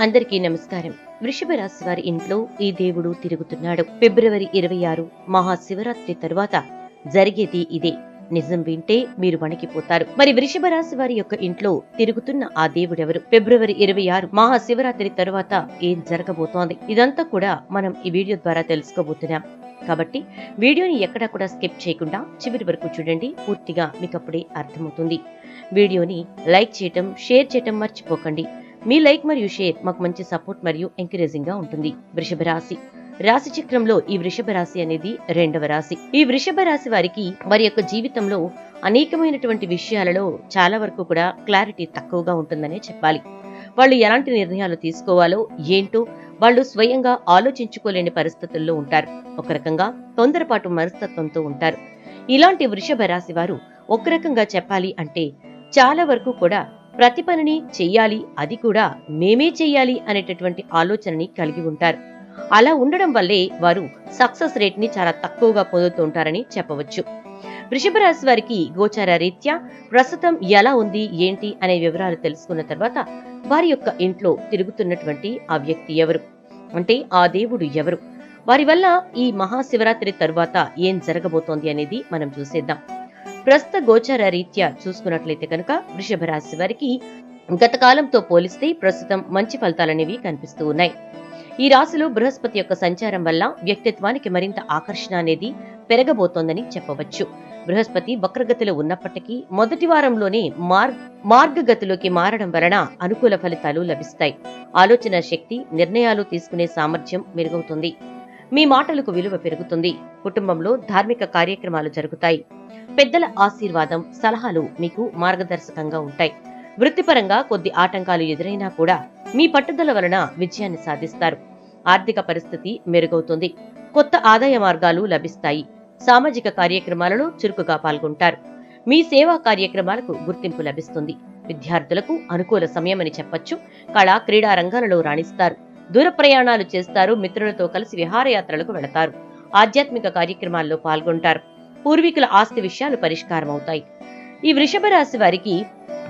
అందరికీ నమస్కారం. వృషభ రాశి వారి ఇంట్లో ఈ దేవుడు తిరుగుతున్నాడు. ఫిబ్రవరి ఇరవై ఆరు మహాశివరాత్రి తరువాత జరిగేది ఇదే. నిజం వింటే మీరు వణికిపోతారు. మరి వృషభ రాశి వారి యొక్క ఇంట్లో తిరుగుతున్న ఆ దేవుడెవరు? ఫిబ్రవరి ఇరవై ఆరు మహాశివరాత్రి తరువాత ఏం జరగబోతోంది? ఇదంతా కూడా మనం ఈ వీడియో ద్వారా తెలుసుకోబోతున్నాం. కాబట్టి వీడియోని ఎక్కడా కూడా స్కిప్ చేయకుండా చివరి వరకు చూడండి. పూర్తిగా మీకు అప్పుడే అర్థమవుతుంది. వీడియోని లైక్ చేయటం షేర్ చేయటం మర్చిపోకండి. మీ లైక్ మరియు షేర్ మాకు మంచి సపోర్ట్ మరియు ఎంకరేజింగ్గా ఉంటుంది. వృషభ రాశి. రాశి చక్రంలో ఈ వృషభ రాశి అనేది రెండవ రాశి. ఈ వృషభ రాశి వారికి వారి యొక్క జీవితంలో అనేకమైనటువంటి విషయాలలో చాలా వరకు కూడా క్లారిటీ తక్కువగా ఉంటుందనే చెప్పాలి. వాళ్ళు ఎలాంటి నిర్ణయాలు తీసుకోవాలో ఏంటో వాళ్ళు స్వయంగా ఆలోచించుకోలేని పరిస్థితుల్లో ఉంటారు. ఒక రకంగా తొందరపాటు మనస్తత్వంతో ఉంటారు. ఇలాంటి వృషభ రాశి వారు ఒక రకంగా చెప్పాలి అంటే చాలా వరకు కూడా ప్రతి పనిని చెయ్యాలి అది కూడా మేమే చెయ్యాలి అనేటటువంటి ఆలోచనని కలిగి ఉంటారు. అలా ఉండడం వల్లే వారు సక్సెస్ రేట్ని చాలా తక్కువగా పొందుతుంటారని చెప్పవచ్చు. వృషభ రాశి వారికి గోచార రీత్యా ప్రస్తుతం ఎలా ఉంది ఏంటి అనే వివరాలు తెలుసుకున్న తర్వాత వారి యొక్క ఇంట్లో తిరుగుతున్నటువంటి ఆ వ్యక్తి ఎవరు? అంటే ఆ దేవుడు ఎవరు? వారి వల్ల ఈ మహాశివరాత్రి తరువాత ఏం జరగబోతోంది అనేది మనం చూసేద్దాం. ప్రస్తుత గోచార రీత్యా చూసుకున్నట్లయితే కనుక వృషభ రాశి వారికి గత కాలంతో పోలిస్తే ప్రస్తుతం మంచి ఫలితాలనేవి కనిపిస్తూ ఉన్నాయి. ఈ రాశిలో బృహస్పతి యొక్క సంచారం వల్ల వ్యక్తిత్వానికి మరింత ఆకర్షణ అనేది పెరగబోతోందని చెప్పవచ్చు. బృహస్పతి వక్రగతిలో ఉన్నప్పటికీ మొదటి వారంలోనే మార్ మార్గగతిలోకి మారడం వలన అనుకూల ఫలితాలు లభిస్తాయి. ఆలోచన శక్తి నిర్ణయాలు తీసుకునే సామర్థ్యం మెరుగవుతుంది. మీ మాటలకు విలువ పెరుగుతుంది. కుటుంబంలో ధార్మిక కార్యక్రమాలు జరుగుతాయి. పెద్దల ఆశీర్వాదం సలహాలు మీకు మార్గదర్శకంగా ఉంటాయి. వృత్తిపరంగా కొద్ది ఆటంకాలు ఎదురైనా కూడా మీ పట్టుదల వలన విజయాన్ని సాధిస్తారు. ఆర్థిక పరిస్థితి మెరుగవుతుంది. కొత్త ఆదాయ మార్గాలు లభిస్తాయి. సామాజిక కార్యక్రమాలలో చురుకుగా పాల్గొంటారు. మీ సేవా కార్యక్రమాలకు గుర్తింపు లభిస్తుంది. విద్యార్థులకు అనుకూల సమయమని చెప్పొచ్చు. కళా క్రీడా రంగాలలో రాణిస్తారు. దూర ప్రయాణాలు చేస్తారు మిత్రులతో కలిసి విహారయాత్రలకు వెళతారు. ఆధ్యాత్మిక కార్యక్రమాల్లో పాల్గొంటారు. పూర్వీకుల ఆస్తి విషయాలు పరిష్కారం అవుతాయి ఈ వృషభ రాశి వారికి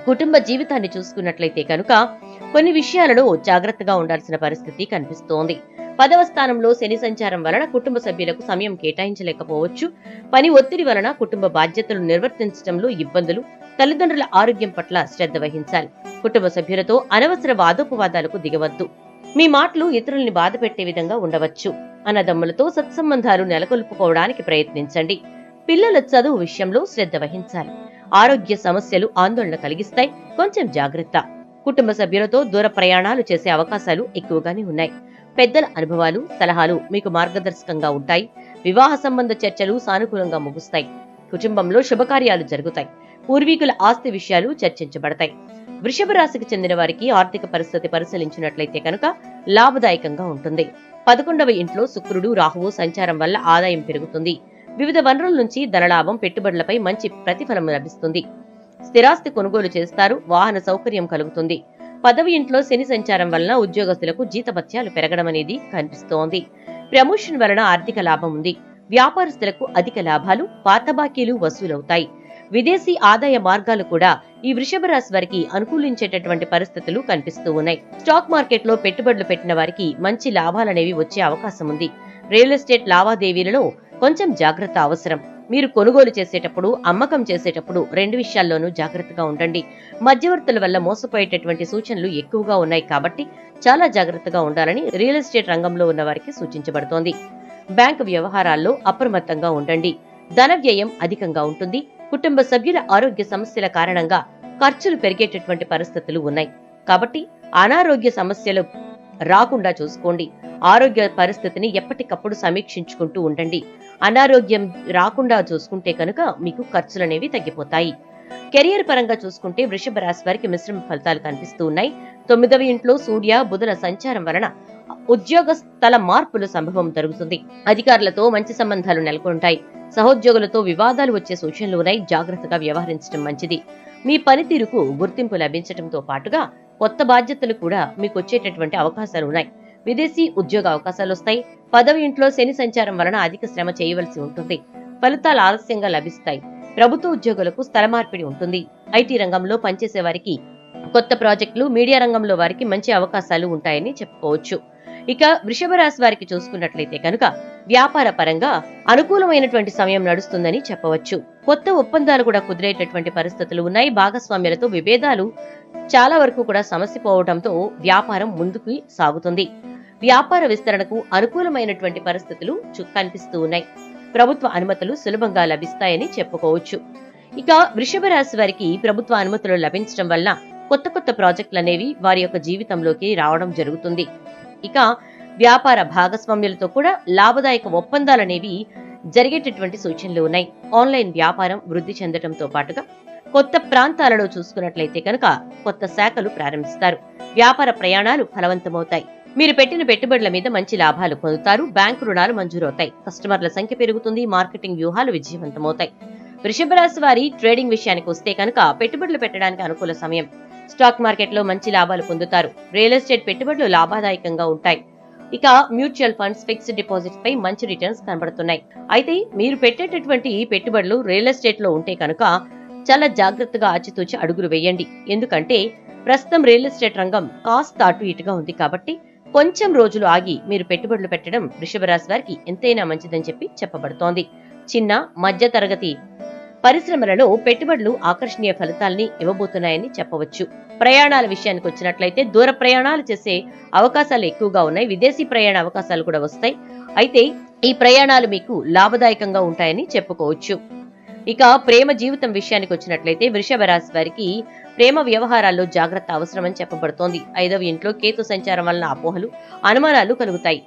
కుటుంబ జీవితాన్ని చూసుకున్నట్లయితే కనుక కొన్ని విషయాలలో జాగ్రత్తగా ఉండాల్సిన పరిస్థితి కనిపిస్తోంది. పదవ స్థానంలో శని సంచారం వలన కుటుంబ సభ్యులకు సమయం కేటాయించలేకపోవచ్చు. పని ఒత్తిడి వలన కుటుంబ బాధ్యతలు నిర్వర్తించడంలో ఇబ్బందులు తల్లిదండ్రుల ఆరోగ్యం పట్ల శ్రద్ధ వహించాలి. కుటుంబ సభ్యులతో అనవసర వాదోపవాదాలకు దిగవద్దు. మీ మాటలు ఇతరుల్ని బాధ పెట్టే విధంగా ఉండవచ్చు. అన్నదమ్ములతో సత్సంబంధాలు నెలకొల్పుకోవడానికి ప్రయత్నించండి. పిల్లల చదువు విషయంలో శ్రద్ధ వహించాలి. ఆరోగ్య సమస్యలు ఆందోళన కలిగిస్తాయి. కొంచెం జాగ్రత్త. కుటుంబ సభ్యులతో దూర ప్రయాణాలు చేసే అవకాశాలు ఎక్కువగానే ఉన్నాయి. పెద్దల అనుభవాలు సలహాలు మీకు మార్గదర్శకంగా ఉంటాయి. వివాహ సంబంధ చర్చలు సానుకూలంగా ముగుస్తాయి. కుటుంబంలో శుభకార్యాలు జరుగుతాయి. పూర్వీకుల ఆస్తి విషయాలు చర్చించబడతాయి. వృషభ రాశికి చెందిన వారికి ఆర్థిక పరిస్థితి పరిశీలించినట్లయితే కనుక లాభదాయకంగా ఉంటుంది. పదకొండవ ఇంట్లో శుక్రుడు రాహువు సంచారం వల్ల ఆదాయం పెరుగుతుంది. వివిధ వనరుల నుంచి ధనలాభం పెట్టుబడులపై మంచి ప్రతిఫలం లభిస్తుంది. స్థిరాస్తి కొనుగోలు చేస్తారు వాహన సౌకర్యం కలుగుతుంది. పదవి ఇంట్లో శని సంచారం వలన ఉద్యోగస్తులకు జీతభత్యాలు పెరగడం అనేది కనిపిస్తోంది. ప్రమోషన్ వలన ఆర్థిక లాభం ఉంది. వ్యాపారస్తులకు అధిక లాభాలు పాత బాకీలు వసూలవుతాయి. విదేశీ ఆదాయ మార్గాలు కూడా ఈ వృషభ రాశి వారికి అనుకూలించేటటువంటి పరిస్థితులు కనిపిస్తూ ఉన్నాయి. స్టాక్ మార్కెట్లో పెట్టుబడులు పెట్టిన వారికి మంచి లాభాలనేవి వచ్చే అవకాశం ఉంది. రియల్ ఎస్టేట్ లావాదేవీలలో కొంచెం జాగ్రత్త అవసరం. మీరు కొనుగోలు చేసేటప్పుడు అమ్మకం చేసేటప్పుడు రెండు విషయాల్లోనూ జాగ్రత్తగా ఉండండి. మధ్యవర్తుల వల్ల మోసపోయేటటువంటి సూచనలు ఎక్కువగా ఉన్నాయి కాబట్టి చాలా జాగ్రత్తగా ఉండాలని రియల్ ఎస్టేట్ రంగంలో ఉన్న వారికి సూచించబడుతోంది. బ్యాంకు వ్యవహారాల్లో అప్రమత్తంగా ఉండండి. ధన వ్యయం అధికంగా ఉంటుంది. కుటుంబ సభ్యుల ఆరోగ్య సమస్యల కారణంగా ఖర్చులు పెరిగేటటువంటి పరిస్థితులు ఉన్నాయి. కాబట్టి అనారోగ్య సమస్యలు రాకుండా చూసుకోండి. ఆరోగ్య పరిస్థితిని ఎప్పటికప్పుడు సమీక్షించుకుంటూ ఉండండి. అనారోగ్యం రాకుండా చూసుకుంటే కనుక మీకు ఖర్చులనేవి తగ్గిపోతాయి. కెరియర్ పరంగా చూసుకుంటే వృషభ రాశి వారికి మిశ్రమ ఫలితాలు కనిపిస్తూ ఉన్నాయి. తొమ్మిదవ ఇంట్లో సూర్య బుధుల సంచారం వలన ఉద్యోగ స్థల మార్పుల సంభవం జరుగుతుంది అధికారులతో మంచి సంబంధాలు నెలకొంటాయి. సహోద్యోగులతో వివాదాలు వచ్చే సూచనలు ఉన్నాయి జాగ్రత్తగా వ్యవహరించడం మంచిది. మీ పనితీరుకు గుర్తింపు లభించడంతో పాటుగా కొత్త బాధ్యతలు కూడా మీకు వచ్చేటటువంటి అవకాశాలు ఉన్నాయి విదేశీ ఉద్యోగ అవకాశాలు వస్తాయి పదవి ఇంట్లో శని సంచారం వలన అధిక శ్రమ చేయవలసి ఉంటుంది. ఫలితాలు ఆలస్యంగా లభిస్తాయి. ప్రభుత్వ ఉద్యోగులకు స్థల మార్పిడి ఉంటుంది. ఐటీ రంగంలో పనిచేసే వారికి కొత్త ప్రాజెక్టులు మీడియా రంగంలో వారికి మంచి అవకాశాలు ఉంటాయని చెప్పుకోవచ్చు. ఇక వృషభ రాశి వారికి చూసుకున్నట్లయితే కనుక వ్యాపార పరంగా అనుకూలమైనటువంటి సమయం నడుస్తుందని చెప్పవచ్చు. కొత్త ఒప్పందాలు కూడా కుదిరేటటువంటి పరిస్థితులు ఉన్నాయి. భాగస్వామ్యులతో విభేదాలు చాలా వరకు కూడా సమస్య పోవడంతో వ్యాపారం ముందుకు సాగుతుంది. వ్యాపార విస్తరణకు అనుకూలమైనటువంటి పరిస్థితులు కనిపిస్తూ ఉన్నాయి. ప్రభుత్వ అనుమతులు సులభంగా లభిస్తాయని చెప్పుకోవచ్చు. ఇక వృషభ రాశి వారికి ప్రభుత్వ అనుమతులు లభించడం వల్ల కొత్త కొత్త ప్రాజెక్టులు అనేవి వారి యొక్క జీవితంలోకి రావడం జరుగుతుంది. ఇక వ్యాపార భాగస్వామ్యులతో కూడా లాభదాయక ఒప్పందాలనేవి జరిగేటటువంటి సూచనలు ఉన్నాయి. ఆన్లైన్ వ్యాపారం వృద్ధి చెందడంతో పాటుగా కొత్త ప్రాంతాలలో చూసుకున్నట్లయితే కనుక కొత్త శాఖలు ప్రారంభిస్తారు. వ్యాపార ప్రయాణాలు ఫలవంతమవుతాయి. మీరు పెట్టిన పెట్టుబడుల మీద మంచి లాభాలు పొందుతారు. బ్యాంకు రుణాలు మంజూరవుతాయి. కస్టమర్ల సంఖ్య పెరుగుతుంది. మార్కెటింగ్ వ్యూహాలు విజయవంతమవుతాయి. వృషభ రాశి వారి ట్రేడింగ్ విషయానికి వస్తే కనుక పెట్టుబడులు పెట్టడానికి అనుకూల సమయం స్టాక్ మార్కెట్లో మంచి లాభాలు పొందుతారు. రియల్ ఎస్టేట్ పెట్టుబడులు లాభదాయకంగా ఉంటాయి. ఇక మ్యూచువల్ ఫండ్స్ ఫిక్స్డ్ డిపాజిట్స్ పై మంచి రిటర్న్స్ కనబడుతున్నాయి. అయితే మీరు పెట్టేటటువంటి పెట్టుబడులు రియల్ ఎస్టేట్లో ఉంటే కనుక చాలా జాగ్రత్తగా ఆచితూచి అడుగులు వేయండి. ఎందుకంటే ప్రస్తుతం రియల్ ఎస్టేట్ రంగం కాస్త అటు ఇటుగా ఉంది కాబట్టి కొంచెం రోజులు ఆగి మీరు పెట్టుబడులు పెట్టడం వృషభ రాశి వారికి ఎంతైనా మంచిదని చెప్పి చెప్పబడుతోంది. చిన్న మధ్య తరగతి పరిశ్రమలలో పెట్టుబడులు ఆకర్షణీయ ఫలితాల్ని ఇవ్వబోతున్నాయని చెప్పవచ్చు. ప్రయాణాల విషయానికి వచ్చినట్లయితే దూర ప్రయాణాలు చేసే అవకాశాలు ఎక్కువగా ఉన్నాయి. విదేశీ ప్రయాణ అవకాశాలు కూడా వస్తాయి. అయితే ఈ ప్రయాణాలు మీకు లాభదాయకంగా ఉంటాయని చెప్పుకోవచ్చు. ఇక ప్రేమ జీవితం విషయానికి వచ్చినట్లయితే వృషభ రాశి వారికి ప్రేమ వ్యవహారాల్లో జాగ్రత్త అవసరమని చెప్పబడుతోంది. ఐదవ ఇంట్లో కేతు సంచారం వలన అపోహలు అనుమానాలు కలుగుతాయి.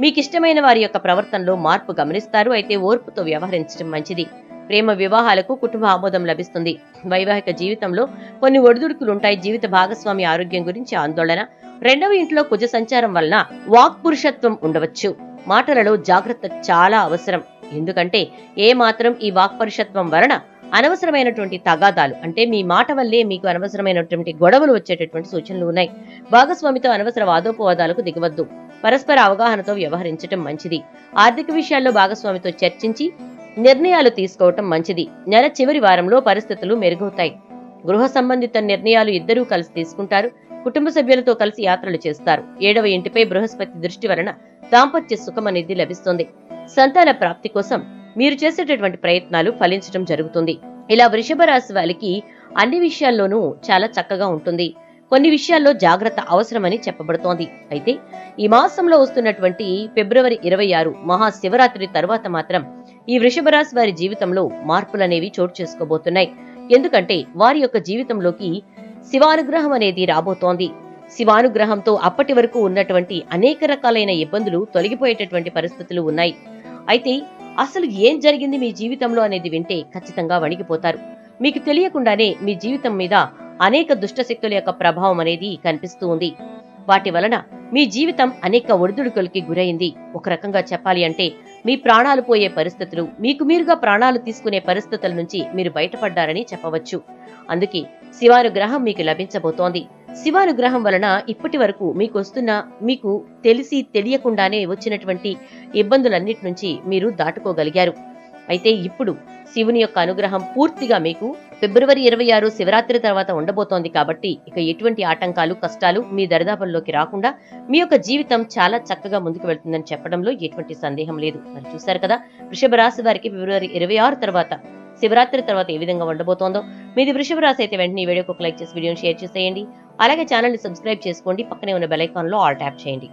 మీకు ఇష్టమైన వారి యొక్క ప్రవర్తనలో మార్పు గమనిస్తారు. అయితే ఓర్పుతో వ్యవహరించడం మంచిది. ప్రేమ వివాహాలకు కుటుంబ ఆమోదం లభిస్తుంది. వైవాహిక జీవితంలో కొన్ని ఒడిదుడుకులుంటాయి. జీవిత భాగస్వామి ఆరోగ్యం గురించి ఆందోళన. రెండవ ఇంట్లో కుజ సంచారం వలన వాక్ పురుషత్వం ఉండవచ్చు. మాటలలో జాగ్రత్త చాలా అవసరం. ఎందుకంటే ఏ మాత్రం ఈ వాక్పరుషత్వం వలన అనవసరమైనటువంటి తగాదాలు అంటే మీ మాట వల్లే మీకు అనవసరమైనటువంటి గొడవలు వచ్చేటటువంటి సూచనలు ఉన్నాయి. భాగస్వామితో అనవసర వాదోపవాదాలకు దిగవద్దు. పరస్పర అవగాహనతో వ్యవహరించటం మంచిది. ఆర్థిక విషయాల్లో భాగస్వామితో చర్చించి నిర్ణయాలు తీసుకోవటం మంచిది. నెల చివరి వారంలో పరిస్థితులు మెరుగవుతాయి. గృహ సంబంధిత నిర్ణయాలు ఇద్దరూ కలిసి తీసుకుంటారు. కుటుంబ సభ్యులతో కలిసి యాత్రలు చేస్తారు. ఏడవ ఇంటిపై బృహస్పతి దృష్టి వలన దాంపత్య సుఖం అనేది లభిస్తుంది. సంతాన ప్రాప్తి కోసం మీరు చేసేటటువంటి ప్రయత్నాలు ఫలించడం జరుగుతుంది. ఇలా వృషభ రాశి వారికి అన్ని విషయాల్లోనూ చాలా చక్కగా ఉంటుంది. కొన్ని విషయాల్లో జాగ్రత్త అవసరమని చెప్పబడుతోంది. అయితే ఈ మాసంలో వస్తున్నటువంటి ఫిబ్రవరి ఇరవై ఆరు మహాశివరాత్రి తర్వాత మాత్రం ఈ వృషభ రాశి వారి జీవితంలో మార్పులనేవి చోటు చేసుకోబోతున్నాయి. ఎందుకంటే వారి యొక్క జీవితంలోకి శివానుగ్రహం అనేది రాబోతోంది. శివానుగ్రహంతో అప్పటి వరకు ఉన్నటువంటి అనేక రకాలైన ఇబ్బందులు తొలగిపోయేటటువంటి పరిస్థితులు ఉన్నాయి. అయితే అసలు ఏం జరిగింది మీ జీవితంలో అనేది వింటే ఖచ్చితంగా వణిగిపోతారు మీకు తెలియకుండానే మీ జీవితం మీద అనేక దుష్ట శక్తుల యొక్క ప్రభావం అనేది కనిపిస్తూ ఉంది. వాటి వలన మీ జీవితం అనేక ఒడిదుడుకులకి గురైంది. ఒక రకంగా చెప్పాలి అంటే మీ ప్రాణాలు పోయే పరిస్థితులు మీకు మీరుగా ప్రాణాలు తీసుకునే పరిస్థితుల నుంచి మీరు బయటపడ్డారని చెప్పవచ్చు. అందుకే శివానుగ్రహం మీకు లభించబోతోంది. శివానుగ్రహం వలన ఇప్పటి వరకు మీకు వస్తున్న మీకు తెలిసి తెలియకుండానే వచ్చినటువంటి ఇబ్బందులన్నిటి నుంచి మీరు దాటుకోగలిగారు. అయితే ఇప్పుడు శివుని యొక్క అనుగ్రహం పూర్తిగా మీకు ఫిబ్రవరి ఇరవై ఆరు శివరాత్రి తర్వాత ఉండబోతోంది కాబట్టి ఇక ఎటువంటి ఆటంకాలు కష్టాలు మీ దరిదాపుల్లోకి రాకుండా మీ యొక్క జీవితం చాలా చక్కగా ముందుకు వెళ్తుందని చెప్పడంలో ఎటువంటి సందేహం లేదు. మరి చూశారు కదా వృషభ రాశి వారికి ఫిబ్రవరి ఇరవై ఆరు తర్వాత శివరాత్రి తర్వాత ఏ విధంగా ఉండబోతోందో. మీది వృషభ రాశి అయితే వెంటనే ఈ వీడియోకి ఒక లైక్ చేసి వీడియోని షేర్ చేసేయండి. అలాగే ఛానల్ని సబ్స్క్రైబ్ చేసుకోండి. పక్కనే ఉన్న బెల్ ఐకాన్లో ఆల్ ట్యాప్ చేయండి.